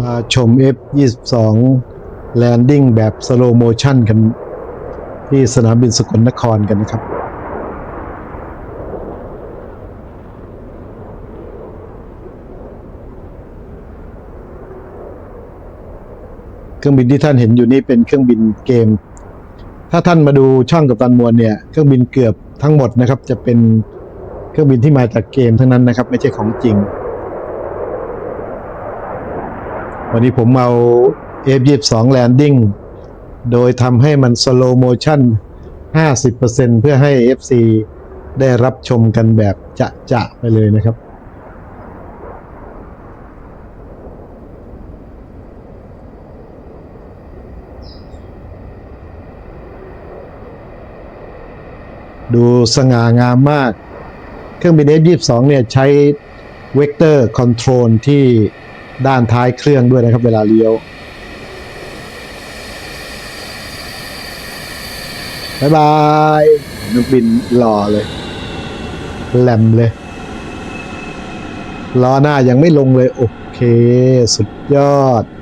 มาชม F22 Landing แบบ Slow Motion กันที่สนามบินสกลนครกันนะครับ เครื่องบินที่ท่านเห็นอยู่นี่เป็นเครื่องบินเกม ถ้าท่านมาดูช่องกับตันมวลเนี่ย เครื่องบินเกือบทั้งหมดนะครับ จะเป็นเครื่องบินที่มาจากเกมทั้งนั้นนะครับ ไม่ใช่ของจริง วันนี้ผมเอา F22 Landing โดยทำให้มัน slow motion 50%เพื่อให้ FC ได้รับชมกันแบบจะจะๆไปเลยนะครับดูสง่างามมาก เครื่องบิน F22 เนี่ยใช้เวกเตอร์คอนโทรลที่ ด้านท้ายเครื่องด้วยนะครับ เวลาเลี้ยวบ๊ายบายนักบินหล่อเลยแหลมเลยล้อหน้ายังไม่ลงเลย โอเค สุดยอด